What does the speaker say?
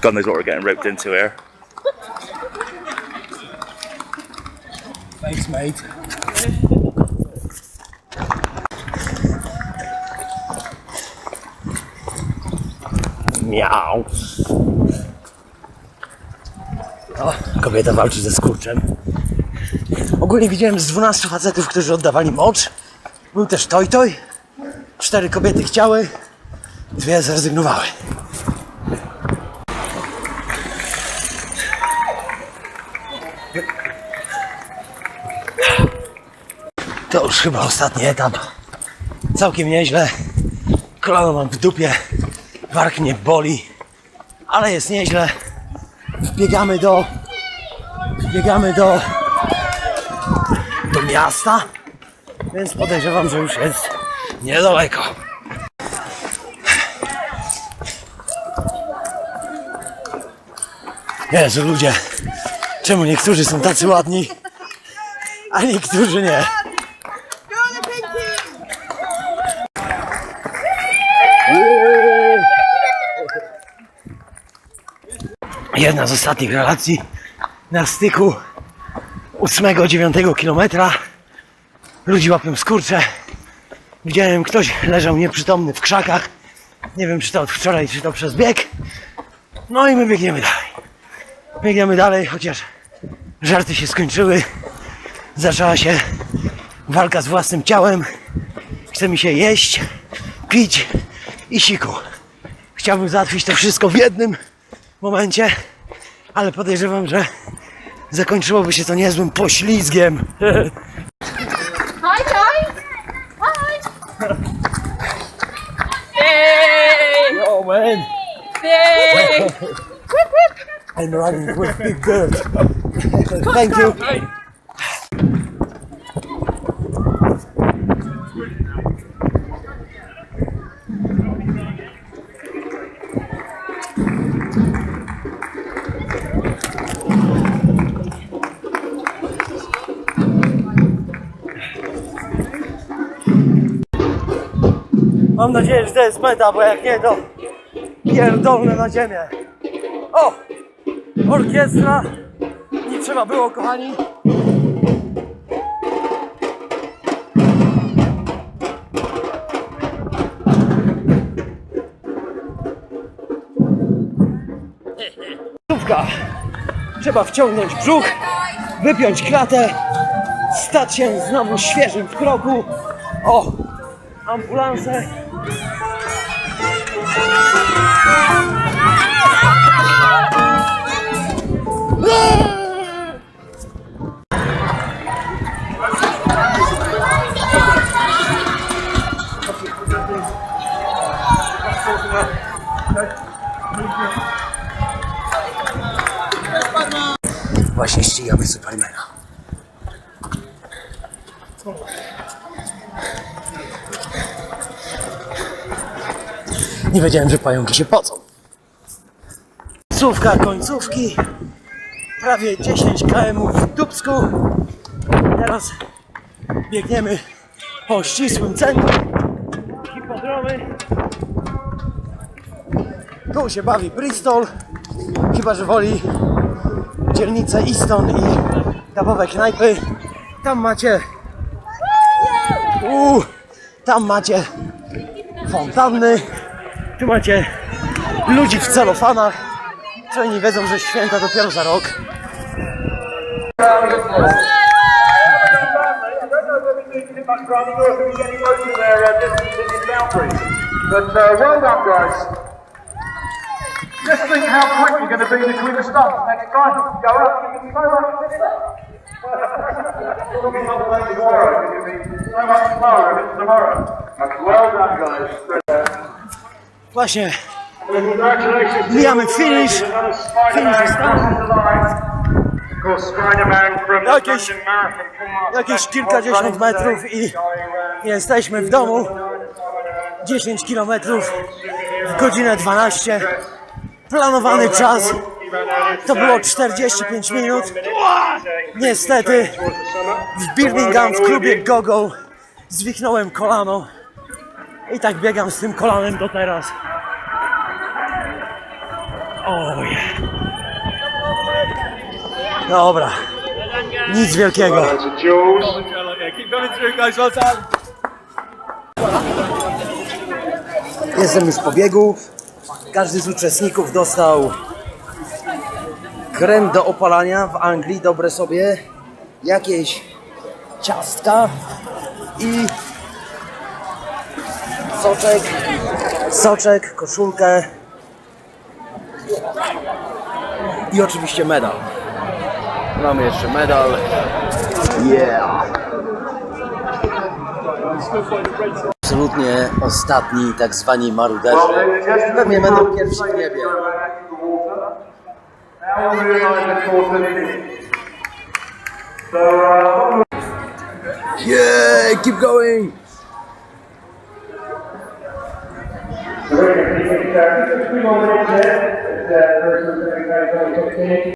God knows what we're getting roped into here. Thanks, mate. Miau. O, kobieta walczy ze skurczem. Ogólnie widziałem z 12 facetów, którzy oddawali mocz. Był też Toj Toj. Cztery kobiety chciały, dwie zrezygnowały. To już chyba ostatni etap. Całkiem nieźle. Kolano mam w dupie. Bark mnie boli. Ale jest nieźle. Wbiegamy do... Wbiegamy do... Do miasta. Więc podejrzewam, że już jest niedaleko. Jezu, ludzie. Czemu niektórzy są tacy ładni, a niektórzy nie? Jedna z ostatnich relacji na styku 8-9 kilometra. Ludzi łapią skurcze. Widziałem, ktoś leżał nieprzytomny w krzakach. Nie wiem, czy to od wczoraj, czy to przez bieg. No i my biegniemy dalej. Biegniemy dalej, chociaż żarty się skończyły. Zaczęła się walka z własnym ciałem. Chce mi się jeść, pić i siku. Chciałbym załatwić to wszystko w jednym momencie, ale podejrzewam, że zakończyłoby się to niezłym poślizgiem. Hi guys! Hi! Yay! Oh man, Yay! I'm running with big bird. Thank you. Mam nadzieję, że to jest meta, bo jak nie, to pierdolne na ziemię. O! Orkiestra! Nie trzeba było, kochani. Trzeba wciągnąć brzuch, wypiąć klatę, stać się znowu świeżym w kroku. O! Ambulanse. Właśnie ścigamy Supermana. Nie wiedziałem, że pająki się pocą. Końcówka końcówki. Prawie 10 km w Dubsku. Teraz biegniemy po ścisłym centrum. Hipodromy. Tu się bawi Bristol. Chyba, że woli dzielnicę Easton i dawowe knajpy. Tam macie. Uuu, tam macie fontanny. Tu macie ludzi w celofanach, co oni wiedzą, że święta dopiero za rok. But uh, well done, guys. Just think how quick you're going to be between the stumps next time. Go up, you can so much tomorrow, you'll be so much slower if it's tomorrow. Well done, guys. Właśnie. Mijamy finish. Finish Jakieś- jakieś kilkadziesiąt metrów i jesteśmy w domu. 10 km w godzinę 12. Planowany czas to było 45 minut. Niestety w Birmingham w klubie Gogo zwichnąłem kolano i tak biegam z tym kolanem do teraz. Oj. Dobra. Nic wielkiego. Jestem już po biegu. Każdy z uczestników dostał krem do opalania w Anglii, dobre sobie, jakieś ciastka i soczek, soczek, koszulkę i oczywiście medal. Mamy jeszcze medal. Yeah! Absolutnie ostatni, tak zwani maruderzy. Pewnie będą pierwsi w niebie. Yeah, keep going!